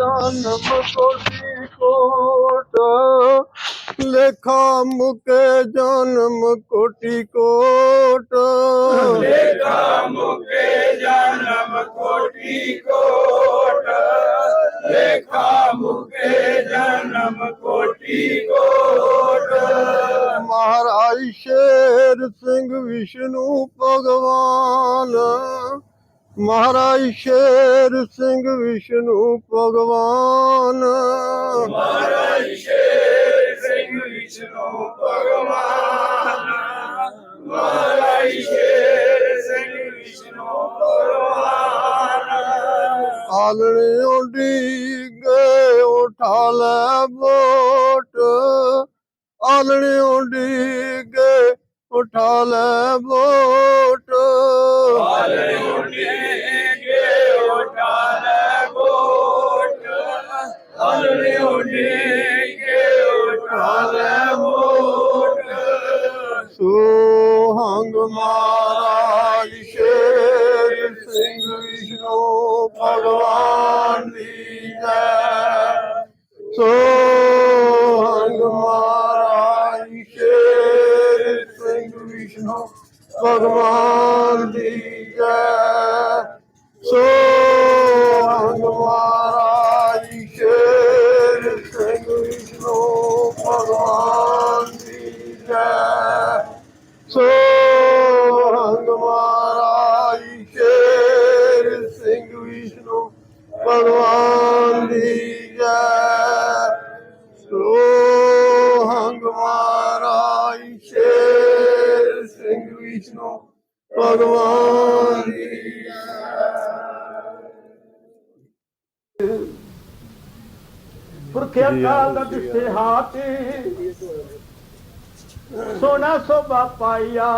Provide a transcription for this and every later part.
जानम कोटी। कोट लेखा मुके जानम कोटी। कोट लेखा मुके जानम कोटी। कोट लेखा मुके जानम कोटी कोट। महाराज शेर सिंह विष्णु भगवान। महाराज शेर सिंह विष्णु भगवान महाराज शेर सिंह विष्णु भगवान महाराज शेर सिंह विष्णु भगवान आलने उडी गए उठा ले बोट आलने उडी गए उठा ले बोट आलने उडी ਹਾਲੇ ਜੈ ਸੋਹੰਗ ਮਹਾਰਾਜ ਸ਼ੇਰ ਸਿੰਘ ਵਿਸ਼ਨੂੰ ਭਗਵਾਨ ਦੀ ਜੈ। ਸੋਹੰਗ ਮਹਾਰਾਜ ਸ਼ੇਰ ਸਿੰਘ ਵਿਸ਼ਨੂੰ ਭਗਵਾਨ ਦੀ ਪੁਰਖਿਆ ਕਾਲ ਦਾ ਦਿਸੇ ਹਾਥੀ ਸੋਨਾ ਸੋਭਾ ਪਾਈਆ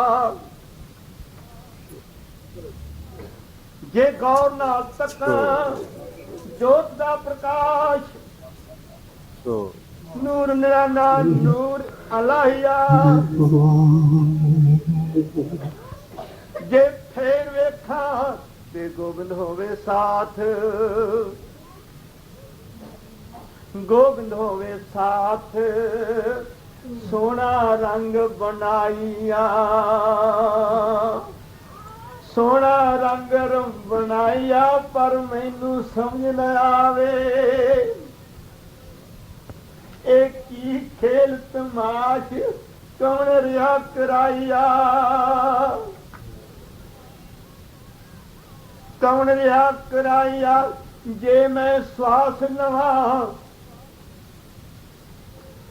ਜੇ ਗੌਰ ਨਾਲ ਤੱਕਾਂ ਜੋਤ ਦਾ ਪ੍ਰਕਾਸ਼ ਸੋ। ਨੂਰ ਨਿਰਾਨਾ ਨੂਰ ਅਲਾਹੀਆ। ਜੇ ਫੇਰ ਵੇਖਾਂ ਤੇ ਗੋਬਿੰਦ ਹੋਵੇ ਸਾਥ ਗੋਬਿੰਦ ਹੋਵੇ ਸਾਥ। ਸੋਹਣਾ ਰੰਗ ਬਣਾਈਆ ਸੋਹਣਾ ਰੰਗ ਬਣਾਈਆ ਪਰ ਮੈਨੂੰ ਸਮਝ ਨਾ ਆਵੇ। ਇਹ ਕੀ ਖੇਲ ਤਮਾਸ਼, ਕੌਣ ਰਿਆ ਕਰਾਈਆ ਕੌਣ ਰਿਆ ਕਰਾਈਆ ਜੇ ਮੈਂ ਸਵਾਸ ਲਵਾਂ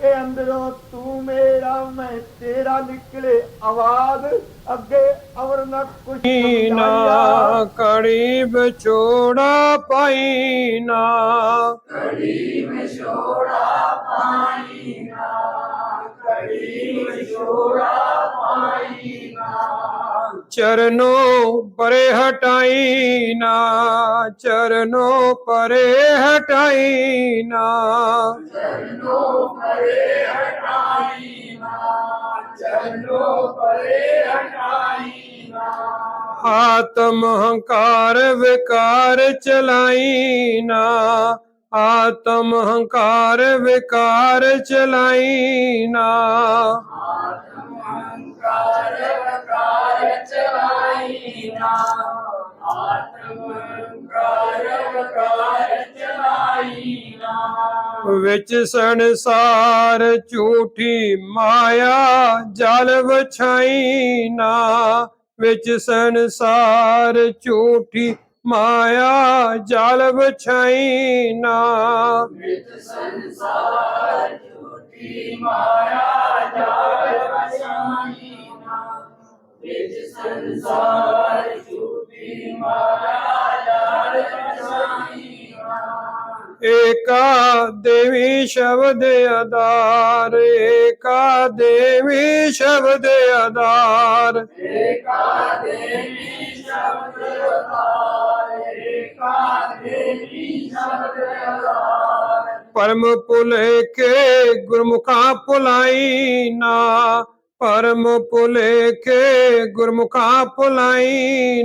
ਇਹ ਅੰਦਰੋਂ ਤੂੰ ਮੇਰਾ ਮੈਂ ਤੇਰਾ ਨਿਕਲੇ ਆਵਾਜ਼। ਅੱਗੇ ਅਵਰ ਨਾ ਕੁਛ ਨਾ ਕੜੀ ਵਿਛੋੜਾ ਪਾਈ ਨਾ। ਚਰਨੋਂ ਪਰੇ ਹਟਾਈ ਨਾ। ਚਰਨੋਂ ਪਰੇ ਹਟਾਈ ਨਾ। चरणों परे हटाईना चरणों परे चरणों परे हटाईना चरणों परे हटाईना। आत्म अहंकार विकार चलाईना आत्म अहंकार विकार चलाईना। विच संसार झूठी माया जल बछाईना विच संसार झूठी माया जल बछाईना विच संसार झूठी माया जल बछाईना देवी आधार एका देवी शब्द आधार। एका देवी शब्द आधार परम पुल के गुरमुखा पुलाई ना ਪਰਮ ਕੇ ਗੁਰਮੁਖਾਂ ਬੁਲਾਈ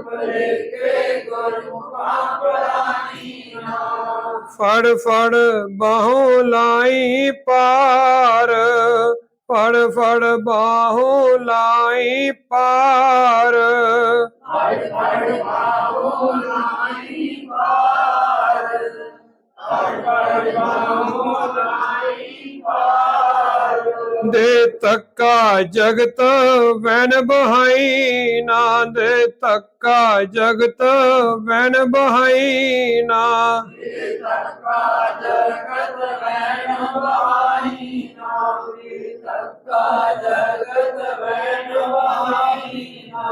ਭੁਲੇਖੇ ਗੁਰਮੁਖਾਂ ਪਰਾਈ ਨਾ। ਫੜ ਫੜ ਬਾਹੋਂ ਲਾਈ ਪਾਰ ਫੜ ਫੜ ਬਾਹੋਂ ਲਾਈ ਪਾਰ ਹੜ ਹੜ ਬਾਹੋ ਲਾਈ ਪਾਰ ਹੜ ਹੜ ਬਾਹੋ ਲਾਈ ਪਾਰ ਦੇ ਤੱਕਾ ਜਗਤ ਵੈਨ ਬਹਾਈ, ਨਾ ਦੇ ਤੱਕਾ ਜਗਤ ਵੈਨ ਬਹਾਈ ਨਾ ਤੱਕਾ ਜਗਤ ਵੈਨ ਵਾਹੀ ਨਾਮੀ ਤੱਕਾ ਜਗਤ ਵੈਨ ਵਾਹੀ ਨਾ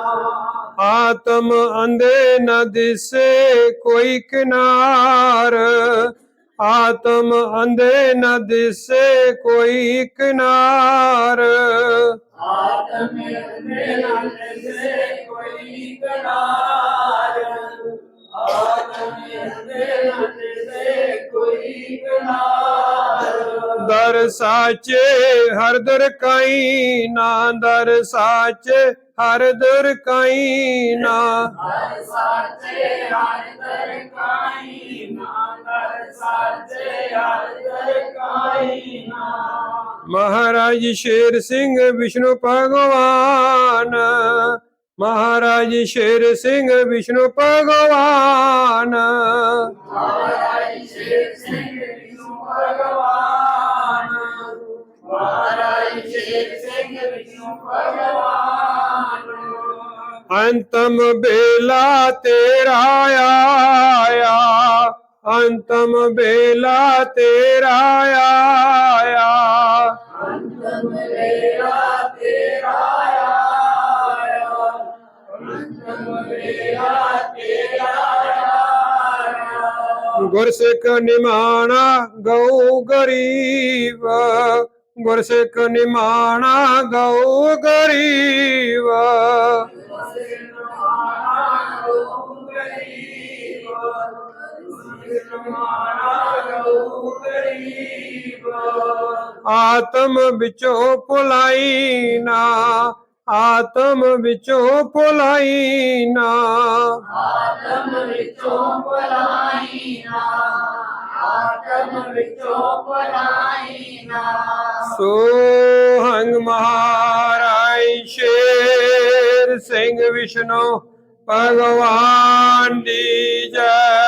ਆਤਮ ਅੰਧੇ ਨ ਦਿਸੇ ਕੋਈ ਕਿਨਾਰ। ਆਤਮ ਅੰਧੇ ਨ ਦਿਸੇ ਕੋਈ ਕਿਨਾਰ ਆਤਮ ਦੇ ਨਾਲ ਦੇ ਕੋਈ ਕਨਾਰ ਆਤਮ ਕੋਈ ਦਰ ਸਾਚੇ ਹਰ ਦਰ ਕਾਈ ਨਾ। ਦਰ ਸਾਚੇ ਹਰ ਦਰ ਕਾਈ ਨਾ। ਹਰ ਸਾਚੇ ਹਰ ਦਰ ਕਾਈ ਨਾ। ਸਾਚੇ ਹਰ ਕਾਈ ਨਾ ਮਹਾਰਾਜ ਸ਼ੇਰ ਸਿੰਘ ਵਿਸ਼ਨੂੰ ਭਗਵਾਨ, ਮਹਾਰਾਜ ਸ਼ੇਰ ਸਿੰਘ ਵਿਸ਼ਨੂੰ ਭਗਵਾਨ। ਮਹਾਰਾਜ ਸ਼ੇਰ ਸਿੰਘ ਵਿਸ਼ਨੂੰ ਭਗਵਾਨ ਮਹਾਰਾਜ ਸ਼ੇਰ ਸਿੰਘ ਵਿਸ਼ਨੂੰ ਭਗਵਾਨ ਅੰਤਮ ਬੇਲਾ ਤੇਰਾ ਆਇਆ। अंतम बेला तेरा आया। अंतम बेला तेरा गुरसिख निमाना गौ गरीब। गुरसिख निमाना गौ गरीब। ਆਤਮ ਵਿੱਚੋਂ ਭੁਲਾਈ ਨਾ ਆਤਮ ਵਿੱਚੋਂ ਭੁਲਾਈ ਨਾ। ਆਤਮ ਵਿੱਚੋਂ ਪਲਾਈ ਨਾ ਆਤਮ ਵਿੱਚੋਂ ਪਲਾਈ ਨਾ। ਸੋ ਹੰਗ ਮਹਾਰਾਜ ਸ਼ੇਰ ਸਿੰਘ ਵਿਸ਼ਨੂੰ ਭਗਵਾਨ ਦੀ ਜੈ।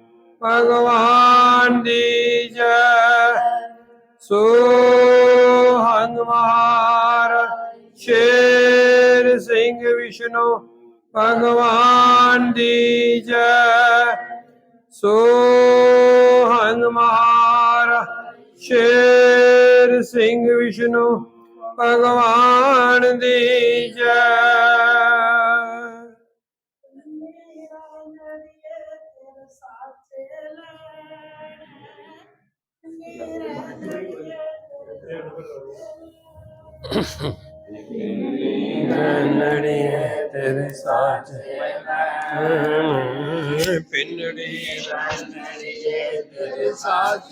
ਭਗਵਾਨ ਦੀ ਜੈ। ਸੋ ਹੰਗ ਮਹਾਰਾਜ ਸ਼ੇਰ ਸਿੰਘ ਵਿਸ਼ਨੂੰ, ਭਗਵਾਨ ਦੀ ਜੈ। ਸੋ ਹੰਗ ਮਹਾਰਾਜ ਸ਼ੇਰ ਸਿੰਘ ਵਿਸ਼ਨੂੰ, ਭਗਵਾਨ ਦੀ ਜੈ। ਨੜੀ ਤੇਰੇ ਸਾਚ ਪਿੰਡੜੀ ਤੇਰੇ ਸਾਥ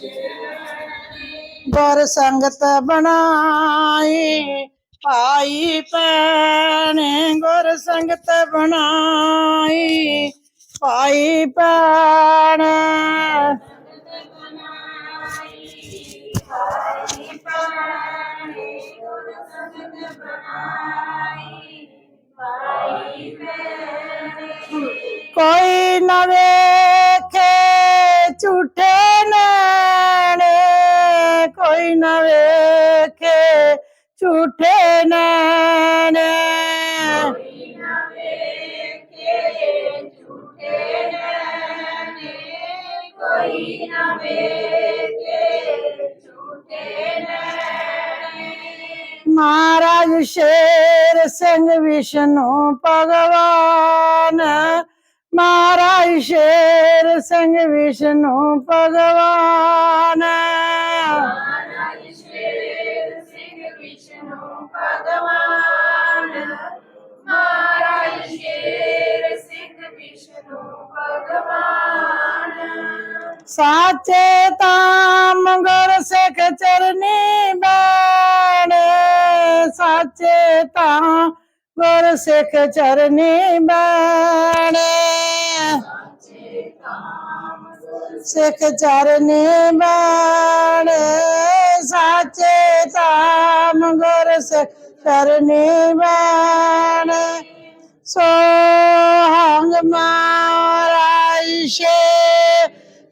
ਗੁਰ ਸੰਗਤ ਬਣਾਈ, ਭਾਈ ਭੈਣ ਗੁਰ ਸੰਗਤ ਬਣਾਈ, ਭਾਈ ਭੈਣ नवे वेखे झूठे नैने कोई नवे वेखे झूठे नैने। महाराज शेर सिंह विष्णु भगवान। ਮਹਾਰਾਜ ਸ਼ੇਰ ਸਿੰਘ ਵਿਸ਼ਨੂੰ ਭਗਵਾਨ। ਮਹਾਰਾਜ ਸ਼ੇਰ ਸਿੰਘ ਵਿਸ਼ਨੂੰ ਭਗਵਾਨ। ਮਹਾਰਾਜ ਸ਼ੇਰ ਸਿੰਘ ਵਿਸ਼ਨੂੰ ਭਗਵਾਨ। ਸਾਚੇ ਤਾਮ ਗੁਰ ਸਿੱਖ ਚਰਨੀ ਬੈਣ। ਸਾਚੇ ਤਾਮ ਗੁਰ ਸਿੱਖ ਚਰਨੀ ਬੈਣ। ਸਿੱਖ ਚਰਨੀ ਬੈਣ, ਸਾਚੇ ਧਾਮ ਗੁਰ ਸਿੱਖ ਚਰਨੀ ਬੈਣ। ਸੋ ਹੰਗ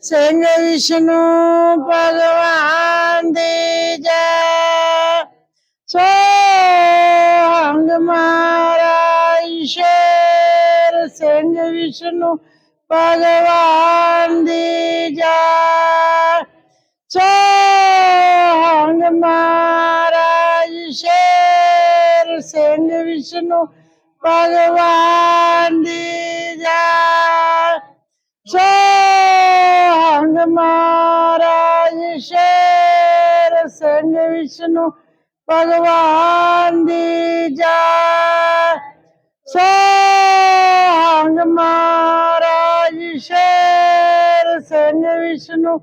ਸਿੰਘ ਵਿਸ਼ਨੂੰ ਭਗਵਾਨ ਦੀ ਜੈ। વિષ્ણુ ભગવાન દીજા ચોંગ મહારાજ શેર સિંહ વિષ્ણુ ભગવાન દીજા ચોંગ મહારાજ શેર સિંહ વિષ્ણુ ભગવાન દીજા सांग महाराज शेर सिंह विष्णु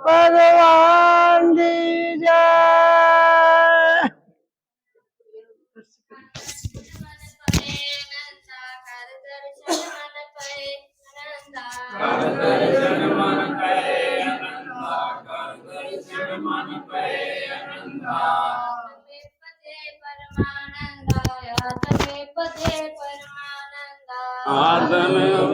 भगवान दी जय। Adam el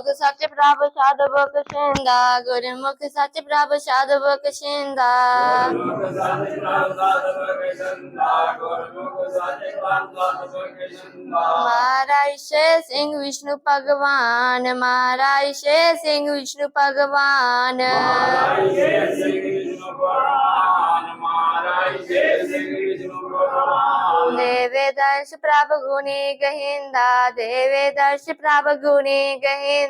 मुख सच प्रभ साधव गुरुमुख सच प्रभ साधव कृषिंदा महाराषे सिंह विष्णु भगवान महाराषे सिंह विष्णु भगवान देवे दर्श प्रभ गुणी गहिंदा देवे दर्श प्रभ गुणी गहिंदा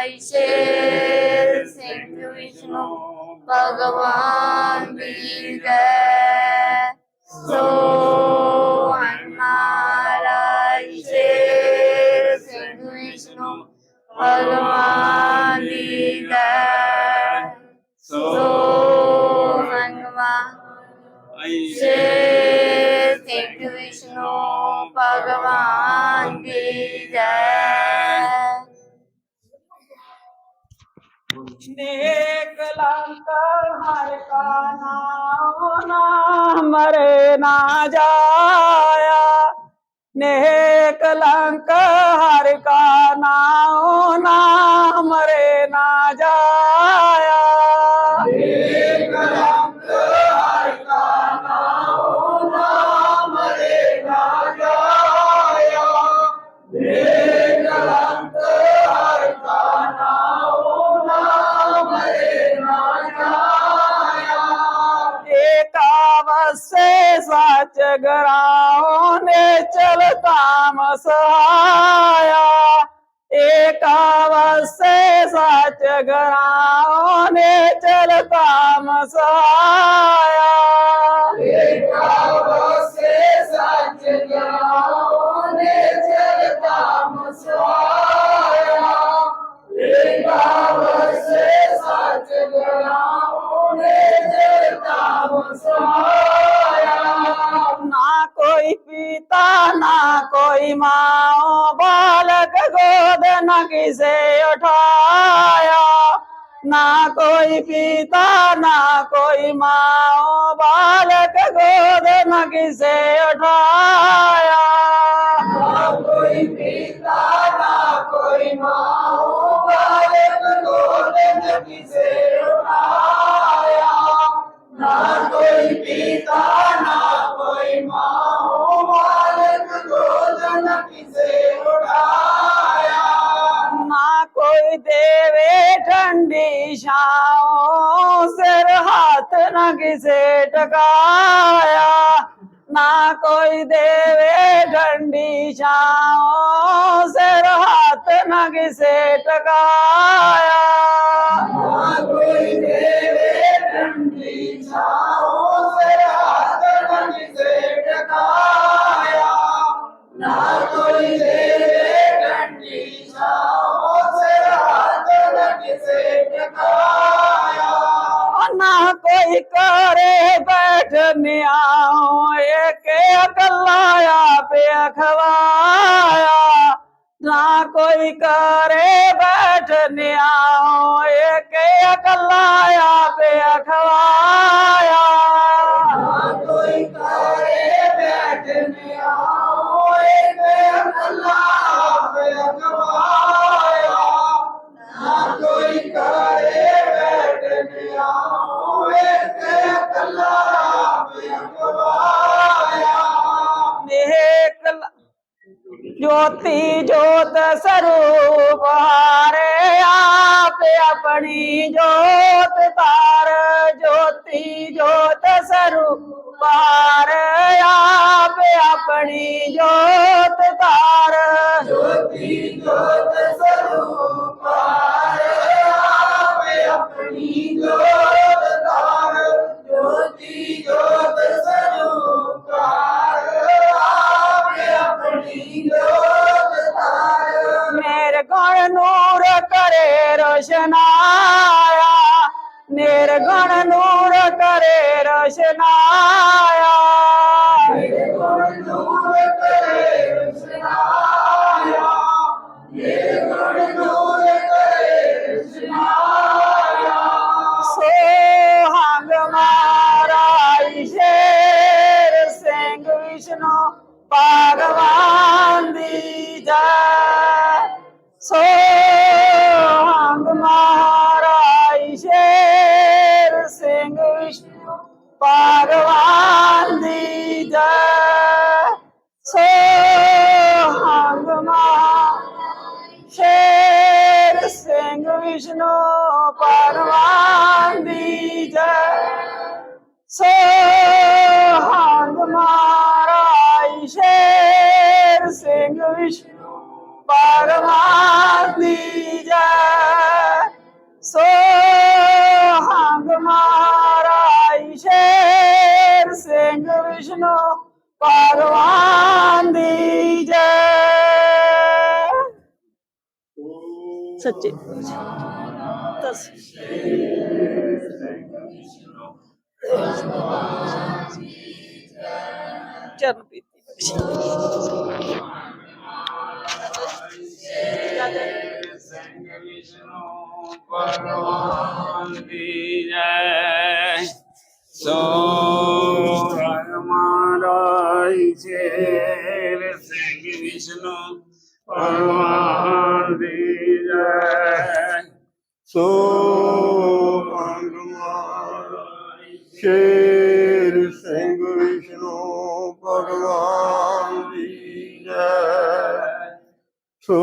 Vaishel, Saint Vishnu, Bhagavan be there. So Anmaraishel, Saint Vishnu, Bhagavan be. So नेक लंकर हर का नाम ना मरे ना जाया। नेक लंकर हर का नाम ना मरे ना जाया। से साच गराओं ने चलता मसाया एक से साच गराओं ने चलता मसाया एक से साच गराओं কই মা বালক গোদ না কিসে ওঠায়া? না কই পিতা, না কই মা বালক গোদ না কিসে ওঠায়া? না কই পিতা, না কই মা বালক গোদ না কিসে ওঠায়া? না কই পিতা छाओ सिर हाथ न किसे टकाया ना कोई देवे ठंडी छाओ सिर हाथ न किसे टकाया ना कोई देवे ठंडी छाओ करे बैठ आओ, एक अकलाया पे अखवाया ना कोई करे बैठ आओ, एक अकलाया पे अखवाया ना कोई करे ज्योति ज्योत स्वरूप, हारे आप अपनी ज्योत तार ज्योति ज्योत स्वरूप, हारे आप अपनी ज्योत तार ज्योति ज्योत स्वरूप, हारे आप अपनी ज्योत तार ज्योति ज्योत मेरे गुण नूर करे रोशनाया मेरे गुण नूर ਵਿਸ਼ਨੋ ਭਗਵਾਨ ਦੀ ਜੈ। ਸੱਚੇ। ਤਸ ਸ਼ੇਰ ਸਿੰਘ ਵਿਸ਼ਨੂੰ ਭਗਵਾਨ ਦੀ ਜੈ। ਸੋ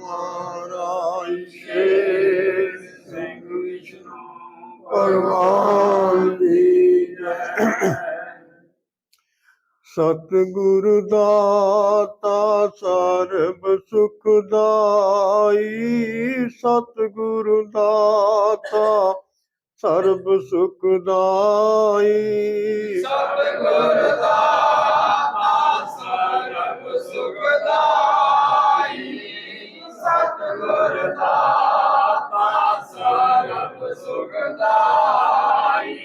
ਮਹਾਰਾਜ ਸ਼ੇਰ ਸਿੰਘ ਵਿਸ਼ਨੂੰ ਭਗਵਾਨ ਦੀ ਜੈ। ਸਤਿਗੁਰ ਸਰਬ ਸੁਖ ਦਾਈ ਸਤਿਗੁਰ ਦਾਤਾ ਸਰਬ ਸੁਖ ਦਾਈ ਸਤਿਗੁਰ ਦਾਤਾ ਸਰਬ ਸੁਖ ਦਾਈ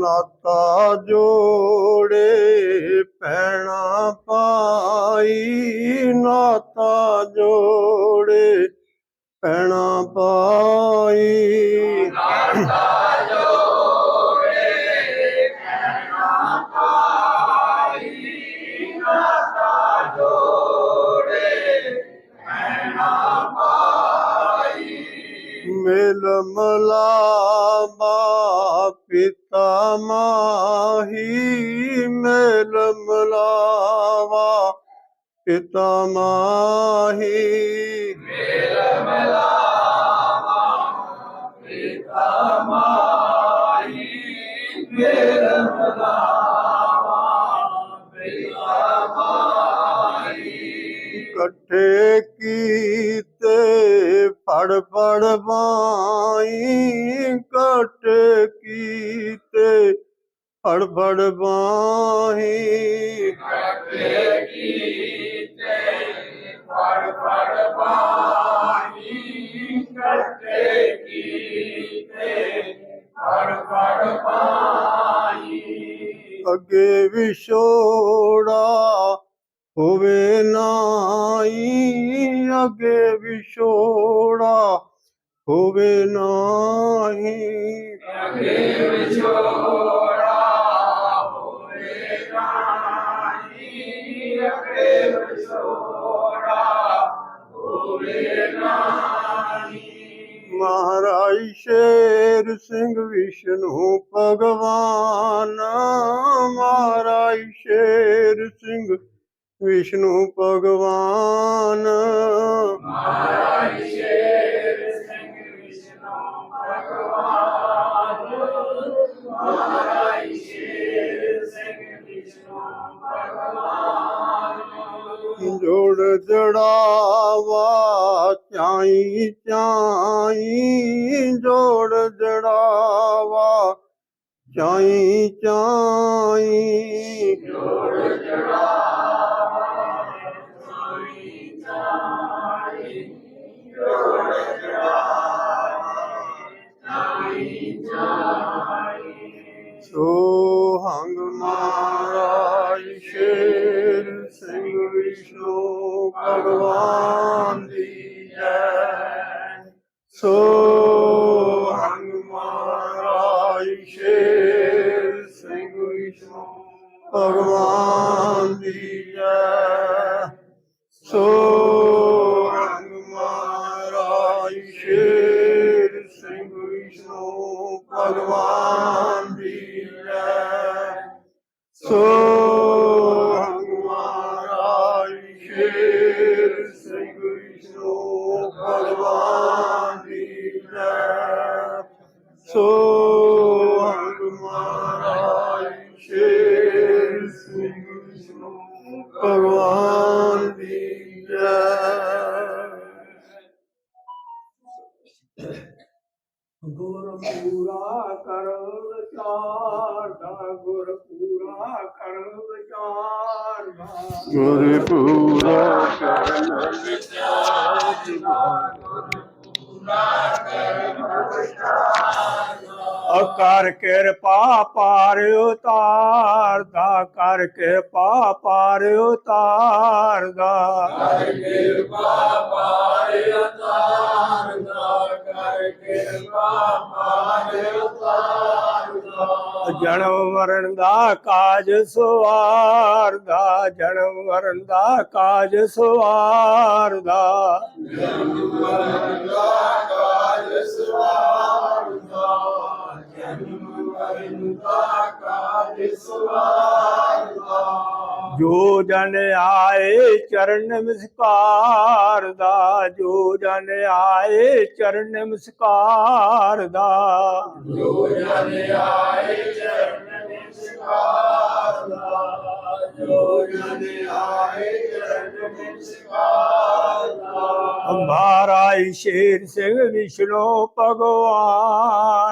ਨਾਤਾ ਜੋੜੇ ਪੈਣਾ ਪਾਈ। ਨਾਤਾ ਜੋੜੇ ਪੈਣਾ ਪਾਈ। itama itama itama itama itama Yeah. Singh Vishnu ਭਗਵਾਨ ਮਹਾਰਾਜ ਸ਼ੇਰ ਸਿੰਘ ਵਿਸ਼ਨੂੰ ਭਗਵਾਨ। ਜੋੜ ਚਾਈ ਚਾਈ। ਸੋ ਹੰਗ ਮਹਾਰਾਜ ਸ਼ੇਰ ਸਿੰਘ ਵਿਸ਼ਨੂੰ ਭਗਵਾਨ ਦੀ ਜੈ। ਸੋ Oh. ਅਕਰ ਕਿਰਪਾ ਪਾਰ ਉਤਾਰਦਾ ਕਰ ਕਿਰਪਾ ਪਾਰ ਉਤਾਰਦਾ ਜਨਮ ਮਰਨ ਦਾ ਕਾਜ ਸਵਾਰਦਾ ਜਨਮ ਮਰਨ ਦਾ ਕਾਜ ਸਵਾਰਦਾ ਜੋ ਜਨ ਆਏ ਚਰਨ ਨਮਸਕਾਰ ਦਾ ਜੋ ਜਨ ਆਏ ਚਰਨ ਨਮਸਕਾਰ ਦਾ। ਮਹਾਰਾਜ ਸ਼ੇਰ ਸਿੰਘ ਵਿਸ਼ਨੂੰ ਭਗਵਾਨ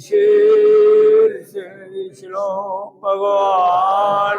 श्री श्री श्लोक भगवान